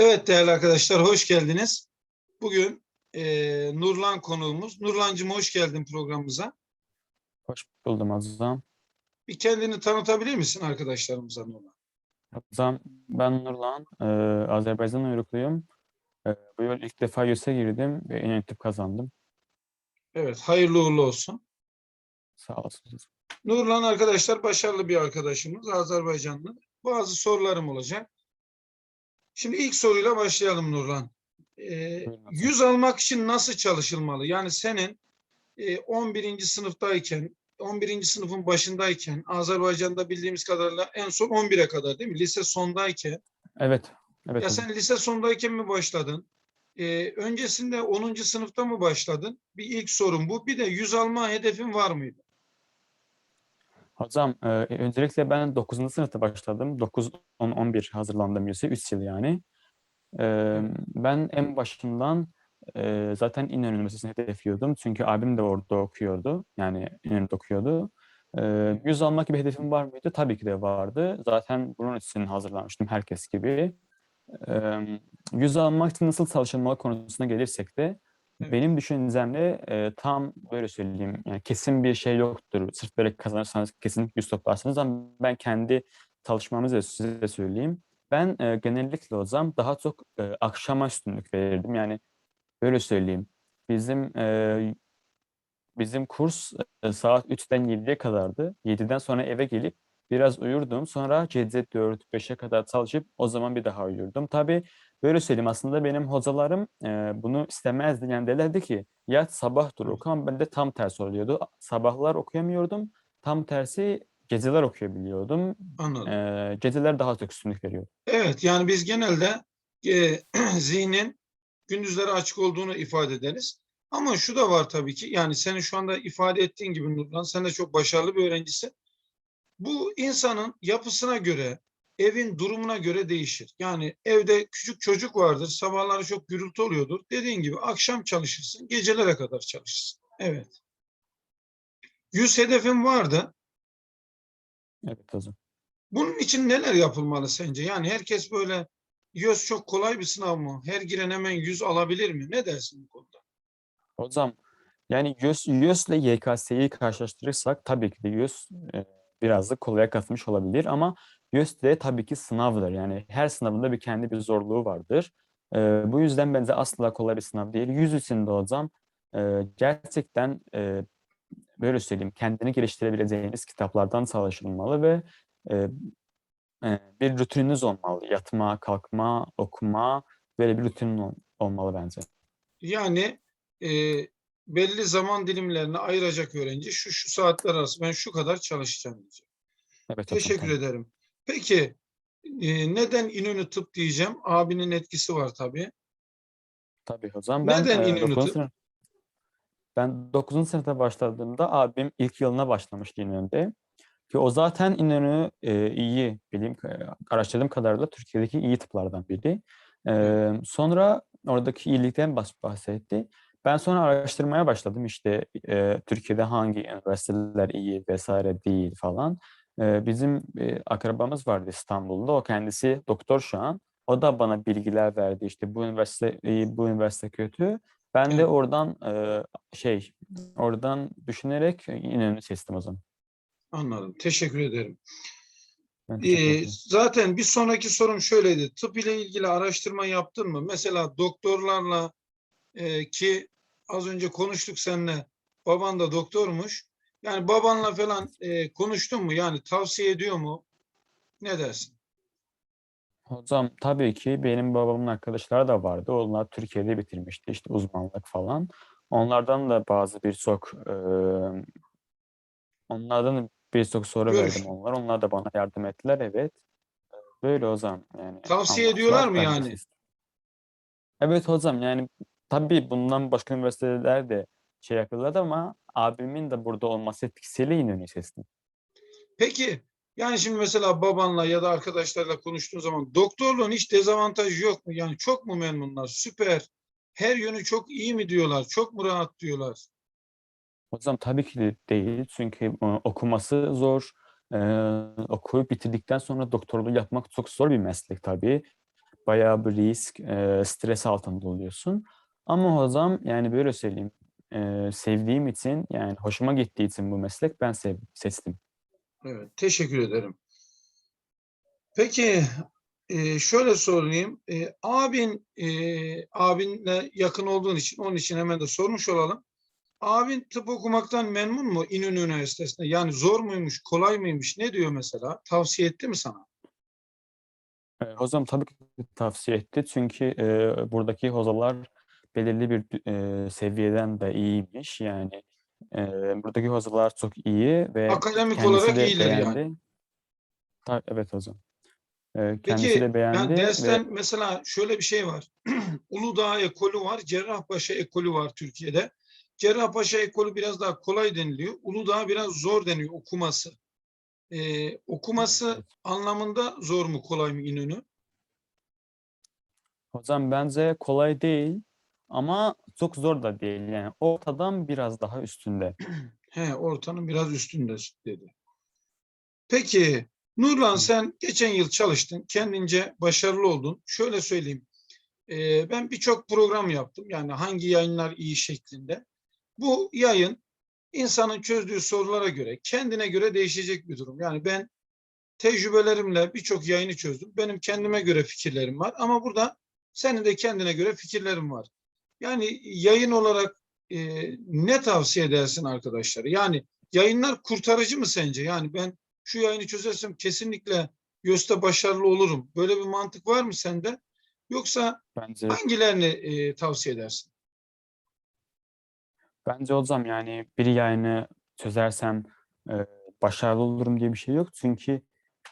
Evet değerli arkadaşlar hoş geldiniz. Bugün eee, Nurlan konuğumuz. Nurlancığım hoş geldin programımıza. Hoş buldum Azam. Bir kendini tanıtabilir misin arkadaşlarımıza Nurlan? Azam, ben Nurlan, eee, Azerbaycan uyrukluyum. Eee, bu yıl ilk defa YÖS'e girdim ve tip kazandım. Evet hayırlı uğurlu olsun. Sağ olasınız. Nurlan arkadaşlar başarılı bir arkadaşımız Azerbaycanlı. Bazı sorularım olacak. Şimdi ilk soruyla başlayalım Nurlan. Buyurun Azam. yüz almak için nasıl çalışılmalı? Yani senin eee, 11. sınıftayken, 11. sınıfın başındayken Azerbaycan'da bildiğimiz kadarıyla en son 11'e kadar değil mi? Lise sondayken Evet, evet Ya sen lise sondayken mi başladın? Ee, öncesinde 10. sınıfta mı başladın? Bir ilk sorun bu. Bir de yüz alma hedefin var mıydı? Hocam, eee, öncelikle ben 9. sınıfta başladım. 9, 10, 11 hazırlandım YÖS'e, 3 yıl yani. Eee, ben en başından eee, zaten İnönü Üniversitesi'ni hedefliyordum. Çünkü abim de orada okuyordu. Yani İnönü'de okuyordu. Eee, yüz almak gibi hedefim var mıydı? Tabii ki de vardı. Zaten bunun için hazırlanmıştım herkes gibi. Eee, yüz almak için nasıl çalışılmalı konusuna gelirsek de Benim düşüncemde eee, tam böyle söyleyeyim yani kesin bir şey yoktur. Sırf böyle kazanırsanız kesinlikle yüz toplarsınız ama ben kendi çalışmamızı size söyleyeyim. Ben eee, genellikle o zaman daha çok eee, akşama üstünlük verirdim. Yani böyle söyleyeyim. Bizim eee, bizim kurs eee, saat 3'ten 7'ye kadardı. 7'den sonra eve gelip biraz uyurdum. Sonra gece 4-5'e kadar çalışıp o zaman bir daha uyurdum. Tabii böyle söyleyeyim aslında benim hocalarım eee, bunu istemezdi. Yani derlerdi ki yat sabah dur ama ben de tam tersi oluyordu. Sabahlar okuyamıyordum. Tam tersi geceler okuyabiliyordum. Anladım. Eee, geceler daha çok üstünlük veriyordum. Evet yani biz genelde e, zihnin gündüzleri açık olduğunu ifade ederiz. Ama şu da var tabii ki yani senin şu anda ifade ettiğin gibi Nurlan sen de çok başarılı bir öğrencisin. Bu insanın yapısına göre, evin durumuna göre değişir. Yani evde küçük çocuk vardır, sabahları çok gürültü oluyordur. Dediğin gibi akşam çalışırsın, gecelere kadar çalışırsın. Evet. Yüz hedefin vardı. Evet hocam. Bunun için neler yapılmalı sence? Yani herkes böyle yüz çok kolay bir sınav mı? Her giren hemen yüz alabilir mi? Ne dersin bu konuda? Hocam yani YÖS, YÖS ile YKS'yi karşılaştırırsak tabii ki de YÖS e, biraz da kolaya kaçmış olabilir ama YÖS de tabii ki sınavdır. Yani her sınavında bir kendi bir zorluğu vardır. E, bu yüzden bence asla kolay bir sınav değil. Yüz içinde hocam e, gerçekten e, böyle söyleyeyim kendini geliştirebileceğiniz kitaplardan çalışılmalı ve e, e, bir rutininiz olmalı. Yatma, kalkma, okuma böyle bir rutinin ol- olmalı bence. Yani e, belli zaman dilimlerine ayıracak öğrenci şu şu saatler arası ben şu kadar çalışacağım diyecek. Evet. Teşekkür tabii. ederim. Peki e, neden İnönü Tıp diyeceğim? Abinin etkisi var tabii. Tabii hocam. Ben Neden e, İnönü 9. Tıp? sınıf ben 9. sınıfta başladığımda abim ilk yılına başlamıştı İnönü'nde. Ki o zaten İnönü e, iyi bildiğim ka- araştırdığım kadarıyla Türkiye'deki iyi tıplardan biri. E, sonra oradaki iyilikten bahs- bahsetti. Ben sonra araştırmaya başladım işte e, Türkiye'de hangi üniversiteler iyi vesaire değil falan. E, bizim e, akrabamız vardı İstanbul'da. O kendisi doktor şu an. O da bana bilgiler verdi işte bu üniversite iyi, bu üniversite kötü. Ben de oradan e, şey oradan düşünerek İnönü seçtim o zaman. Anladım. Teşekkür ederim. Teşekkür Ee, ederim. zaten bir sonraki sorum şöyleydi. Tıp ile ilgili araştırma yaptın mı? Mesela doktorlarla e, ki az önce konuştuk seninle. Baban da doktormuş. Yani babanla falan e, konuştun mu? Yani tavsiye ediyor mu? Ne dersin? Hocam tabii ki benim babamın arkadaşları da vardı. Onlar Türkiye'de bitirmişti işte uzmanlık falan. Onlardan da bazı birçok e, onlardan da birçok soru Görüş. verdim onlar. Onlar da bana yardım ettiler evet. Böyle hocam yani. Tavsiye ediyorlar mı yani? Evet hocam yani tabii bundan başka üniversiteler de şey yapıyorlar ama abimin de burada olması etkisiyle İnönü'yü seçtim. Peki yani şimdi mesela babanla ya da arkadaşlarla konuştuğun zaman doktorluğun hiç dezavantajı yok mu? Yani çok mu memnunlar? Süper. Her yönü çok iyi mi diyorlar? Çok mu rahat diyorlar? Hocam tabii ki de değil çünkü e, okuması zor. Ee, okuyup bitirdikten sonra doktorluğu yapmak çok zor bir meslek tabii. bayağı bir risk, eee, stres altında oluyorsun. Ama hocam yani böyle söyleyeyim, eee, sevdiğim için yani hoşuma gittiği için bu meslek ben sev seçtim. Evet, teşekkür ederim. Peki, eee, şöyle sorayım. Eee, abin, eee, abinle yakın olduğun için, onun için hemen de sormuş olalım. Abin tıp okumaktan memnun mu İnönü Üniversitesi'nde? Yani zor muymuş, kolay mıymış? Ne diyor mesela? Tavsiye etti mi sana? Eee, hocam tabii ki tavsiye etti. Çünkü, eee, buradaki hocalar belirli bir eee, seviyeden de iyiymiş. Yani, eee, buradaki hocalar çok iyi ve Akademik olarak de iyiler yani. beğendi. Ta evet hocam. Eee, kendisi Peki, de yani beğendi ve dersten mesela şöyle bir şey var. Uludağ ekolü var, Cerrahpaşa ekolü var Türkiye'de. Cerrahpaşa ekolü biraz daha kolay deniliyor. Uludağ biraz zor deniyor okuması. Eee, okuması Evet. anlamında zor mu, kolay mı İnönü? Hocam bence kolay değil ama çok zor da değil. Yani ortadan biraz daha üstünde. He, ortanın biraz üstünde dedi. Peki, Nurlan sen geçen yıl çalıştın, kendince başarılı oldun. Şöyle söyleyeyim, eee, ben birçok program yaptım. Yani hangi yayınlar iyi şeklinde. Bu yayın insanın çözdüğü sorulara göre, kendine göre değişecek bir durum. Yani ben tecrübelerimle birçok yayını çözdüm. Benim kendime göre fikirlerim var ama burada senin de kendine göre fikirlerin var. Yani yayın olarak eee, ne tavsiye edersin arkadaşlara? Yani yayınlar kurtarıcı mı sence? Yani ben şu yayını çözersem kesinlikle YÖS'te başarılı olurum. Böyle bir mantık var mı sende? Yoksa Bence hangilerini eee, tavsiye edersin? Bence hocam yani bir yayını çözersem, eee, başarılı olurum diye bir şey yok. Çünkü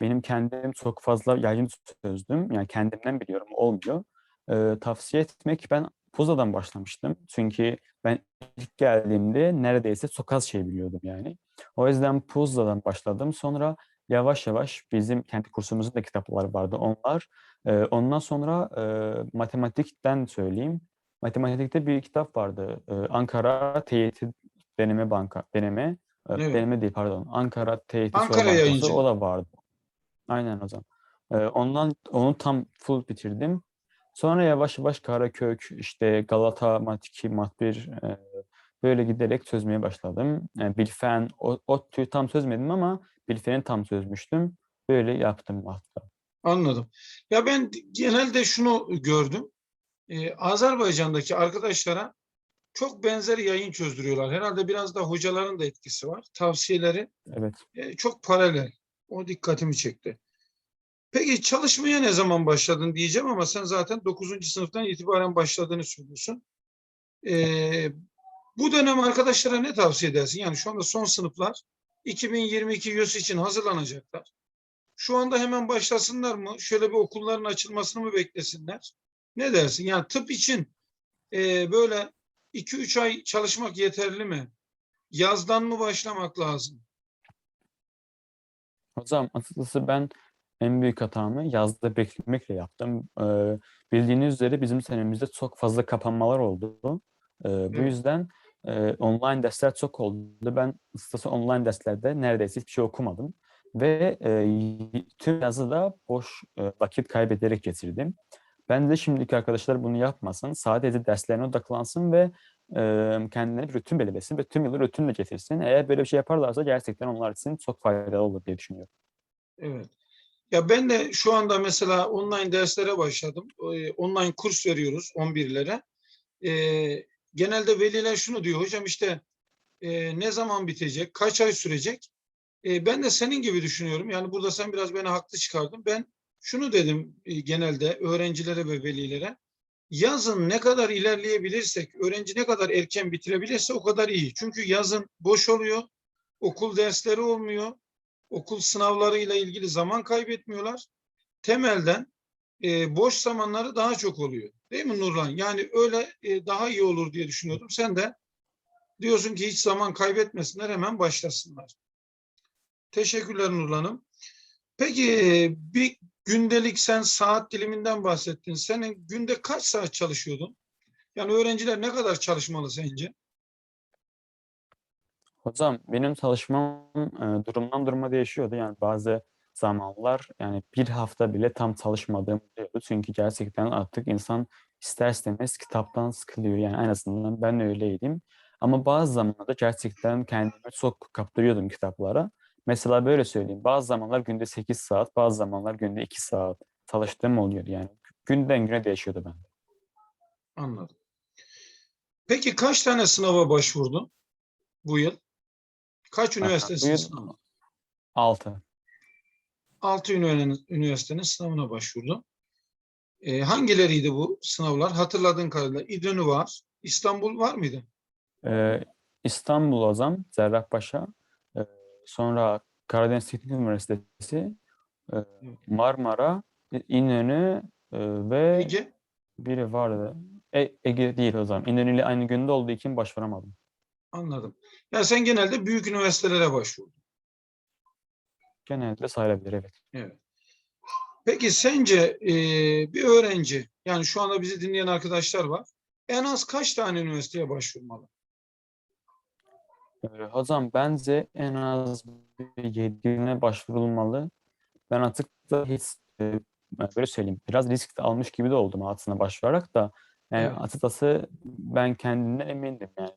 benim kendim çok fazla yayın çözdüm. Yani kendimden biliyorum, olmuyor. Eee, tavsiye etmek ben Poza'dan başlamıştım. Çünkü ben ilk geldiğimde neredeyse çok az şey biliyordum yani. O yüzden Poza'dan başladım. Sonra yavaş yavaş bizim kendi kursumuzun da kitapları vardı onlar. Eee, ondan sonra, eee, matematikten söyleyeyim. Matematikte bir kitap vardı. Eee, Ankara TYT Deneme Banka deneme, eee, Evet. deneme değil pardon. Ankara TYT Ankara Bankası Yayıncı. o da vardı. Aynen hocam. Eee, ondan onu tam full bitirdim. Sonra yavaş yavaş Karakök, işte Galata Mat 2, Mat 1 eee, böyle giderek çözmeye başladım. Eee, Bilfen, ODTÜ'yü tam çözmedim ama Bilfen'i tam çözmüştüm. Böyle yaptım hatta. Anladım. Ya ben genelde şunu gördüm. Eee, Azerbaycan'daki arkadaşlara çok benzer yayın çözdürüyorlar. Herhalde biraz da hocaların da etkisi var. Tavsiyeleri Evet. eee, çok paralel. O dikkatimi çekti. Peki çalışmaya ne zaman başladın diyeceğim ama sen zaten 9. sınıftan itibaren başladığını söylüyorsun. Eee, bu dönem arkadaşlara ne tavsiye edersin? Yani şu anda son sınıflar 2022 YÖS için hazırlanacaklar. Şu anda hemen başlasınlar mı? Şöyle bir okulların açılmasını mı beklesinler? Ne dersin? Yani tıp için eee, böyle 2-3 ay çalışmak yeterli mi? Yazdan mı başlamak lazım? Hocam açıkçası ben en büyük hatamı yazda beklemekle yaptım. Eee, bildiğiniz üzere bizim senemizde çok fazla kapanmalar oldu. Eee, bu yüzden, eee, online dersler çok oldu. Ben açıkçası online derslerde neredeyse hiçbir şey okumadım ve, eee, tüm yazı da boş, eee, vakit kaybederek geçirdim. Bence şimdiki arkadaşlar bunu yapmasın. Sadece derslerine odaklansın ve, eee, kendilerine bir rutin belirlesin ve tüm yılı rutinle getirsin. Eğer böyle bir şey yaparlarsa gerçekten onlar için çok faydalı olur diye düşünüyorum. Evet. Ya ben de şu anda mesela online derslere başladım. Eee, online kurs veriyoruz 11'lere. Eee, genelde veliler şunu diyor, hocam işte eee, ne zaman bitecek, kaç ay sürecek? Eee, ben de senin gibi düşünüyorum. Yani burada sen biraz beni haklı çıkardın. Ben şunu dedim eee, genelde öğrencilere ve velilere. Yazın ne kadar ilerleyebilirsek, öğrenci ne kadar erken bitirebilirse o kadar iyi. Çünkü yazın boş oluyor, okul dersleri olmuyor, okul sınavlarıyla ilgili zaman kaybetmiyorlar. Temelden eee, boş zamanları daha çok oluyor. Değil mi Nurlan? Yani öyle eee, daha iyi olur diye düşünüyordum. Sen de diyorsun ki hiç zaman kaybetmesinler, hemen başlasınlar. Teşekkürler Nurlan'ım. Peki eee, bir gündelik sen saat diliminden bahsettin. Senin günde kaç saat çalışıyordun? Yani öğrenciler ne kadar çalışmalı sence? Hocam benim çalışmam, eee, durumdan duruma değişiyordu. Yani bazı zamanlar yani bir hafta bile tam çalışmadığım oluyordu. Çünkü gerçekten artık insan ister istemez kitaptan sıkılıyor. Yani en azından ben öyleydim. Ama bazı zamanlarda gerçekten kendimi çok kaptırıyordum kitaplara. Mesela böyle söyleyeyim. Bazı zamanlar günde 8 saat, bazı zamanlar günde 2 saat çalıştığım oluyordu yani. Günden güne değişiyordu ben. Anladım. Peki kaç tane sınava başvurdun bu yıl? Kaç üniversitesin yıl- sınavı? 6. 6 üniversitenin sınavına başvurdun. Ee, hangileriydi bu sınavlar? Hatırladığın kadarıyla İdönü var. İstanbul var mıydı? Ee, İstanbul Ozan, Cerrahpaşa, ee, sonra Karadeniz Teknik Üniversitesi, ee, Marmara, İ- İnönü ee, ve Ege? biri vardı. E, Ege değil o zaman. İnönü ile aynı günde olduğu için başvuramadım. Anladım. Ya sen genelde büyük üniversitelere başvurdun. Genellikle sayılabilir evet. Evet. Peki sence e, bir öğrenci, yani şu anda bizi dinleyen arkadaşlar var, en az kaç tane üniversiteye başvurmalı? Ee, Hocam bence en az bir yediğine başvurulmalı. Ben artık da hiç e, böyle söyleyeyim biraz risk de almış gibi de oldum aslında başvurarak da. Yani Evet. açıkçası ben kendimden emindim yani.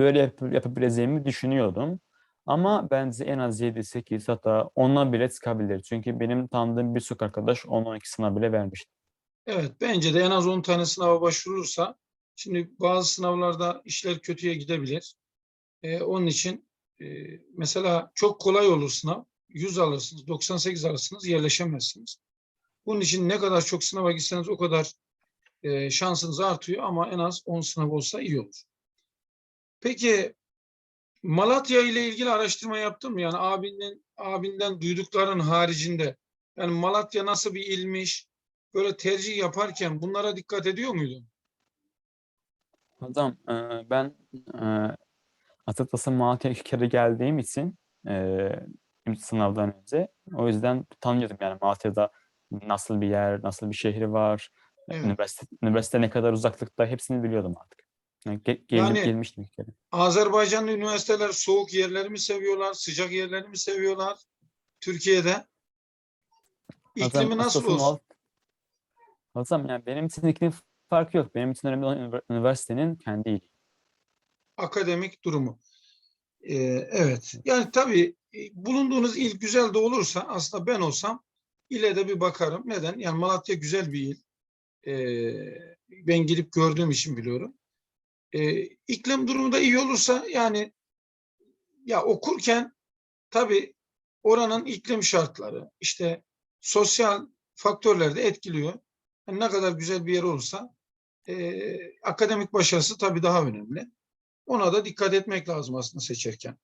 Böyle yap- yapabileceğimi düşünüyordum. Ama bence en az 7-8 hatta 10'a bile çıkabilir. Çünkü benim tanıdığım birçok arkadaş 10-12 sınav bile vermişti. Evet, bence de en az 10 tane sınava başvurulursa, şimdi bazı sınavlarda işler kötüye gidebilir. Ee, onun için e, mesela çok kolay olur sınav. 100 alırsınız, 98 alırsınız, yerleşemezsiniz. Bunun için ne kadar çok sınava gitseniz o kadar e, şansınız artıyor ama en az 10 sınav olsa iyi olur. Peki Malatya ile ilgili araştırma yaptın mı? Yani abinden, abinden duydukların haricinde yani Malatya nasıl bir ilmiş? Böyle tercih yaparken bunlara dikkat ediyor muydun? Hocam e, ben e, açıkçası Malatya'ya iki kere geldiğim için e, sınavdan önce o yüzden tanıyordum yani Malatya'da nasıl bir yer, nasıl bir şehri var, Evet. üniversite, üniversite ne kadar uzaklıkta hepsini biliyordum artık. Yani ge- gelip Yani- gelmiştim bir kere. Azerbaycanlı üniversiteler soğuk yerleri mi seviyorlar, sıcak yerleri mi seviyorlar? Türkiye'de iklimi nasıl açıkçası olsun? Mal- Hocam yani benim için iklim farkı yok. Benim için önemli olan ünivers- üniversitenin kendi iyiliği. Akademik durumu. Ee, evet. Yani tabii e, bulunduğunuz il güzel de olursa aslında ben olsam ile de bir bakarım. Neden? Yani Malatya güzel bir il. Ee, ben gelip gördüğüm için biliyorum. Ee, iklim durumu da iyi olursa yani ya okurken tabii oranın iklim şartları işte sosyal faktörler de etkiliyor. Yani ne kadar güzel bir yer olursa e, akademik başarısı tabii daha önemli. Ona da dikkat etmek lazım aslında seçerken.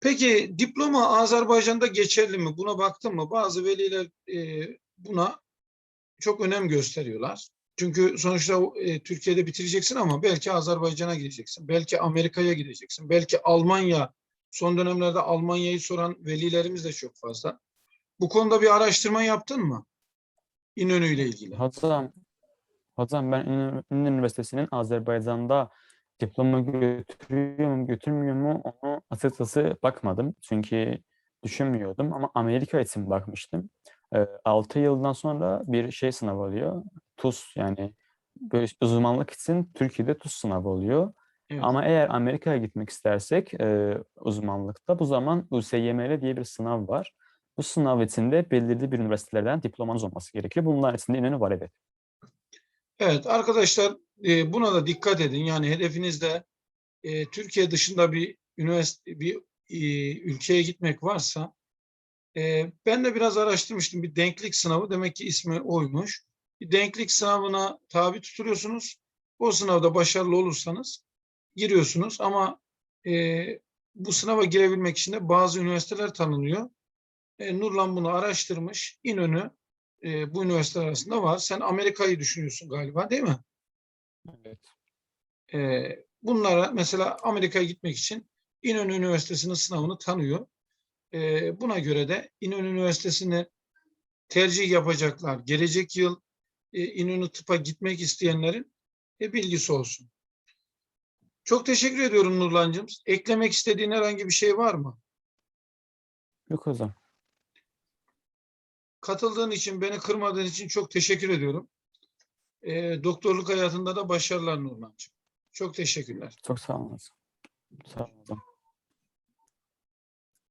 Peki diploma Azerbaycan'da geçerli mi? Buna baktın mı? Bazı veliler e, buna çok önem gösteriyorlar. Çünkü sonuçta e, Türkiye'de bitireceksin ama belki Azerbaycan'a gideceksin. Belki Amerika'ya gideceksin. Belki Almanya. Son dönemlerde Almanya'yı soran velilerimiz de çok fazla. Bu konuda bir araştırma yaptın mı? İnönü ile ilgili. Hocam, hocam ben Ünlü Üniversitesi'nin Azerbaycan'da diploma götürüyor mu götürmüyor mu onu açıkçası bakmadım. Çünkü düşünmüyordum ama Amerika için bakmıştım. 6 yıldan sonra bir şey sınavı oluyor. TUS yani böyle uzmanlık için Türkiye'de TUS sınavı oluyor. Evet. Ama eğer Amerika'ya gitmek istersek e, uzmanlıkta bu zaman USYML diye bir sınav var. Bu sınav içinde belirli bir üniversitelerden diplomanız olması gerekiyor. Bunların içinde İnönü var evet. Evet arkadaşlar e, buna da dikkat edin. Yani hedefinizde e, Türkiye dışında bir üniversite bir e, ülkeye gitmek varsa e, ben de biraz araştırmıştım bir denklik sınavı demek ki ismi oymuş. Bir denklik sınavına tabi tutuluyorsunuz. O sınavda başarılı olursanız giriyorsunuz ama e, bu sınava girebilmek için de bazı üniversiteler tanınıyor. E, Nurlan bunu araştırmış. İnönü e, bu üniversiteler arasında var. Sen Amerika'yı düşünüyorsun galiba değil mi? Evet. E, bunlara mesela Amerika'ya gitmek için İnönü Üniversitesi'nin sınavını tanıyor. E, buna göre de İnönü Üniversitesi'ne tercih yapacaklar. Gelecek yıl e, İnönü Tıp'a gitmek isteyenlerin e, bilgisi olsun. Çok teşekkür ediyorum Nurlancığım. Eklemek istediğin herhangi bir şey var mı? Yok hocam. katıldığın için, beni kırmadığın için çok teşekkür ediyorum. Ee, doktorluk hayatında da başarılar Nurlancığım. Çok teşekkürler. Çok sağ olun. Sağ olun.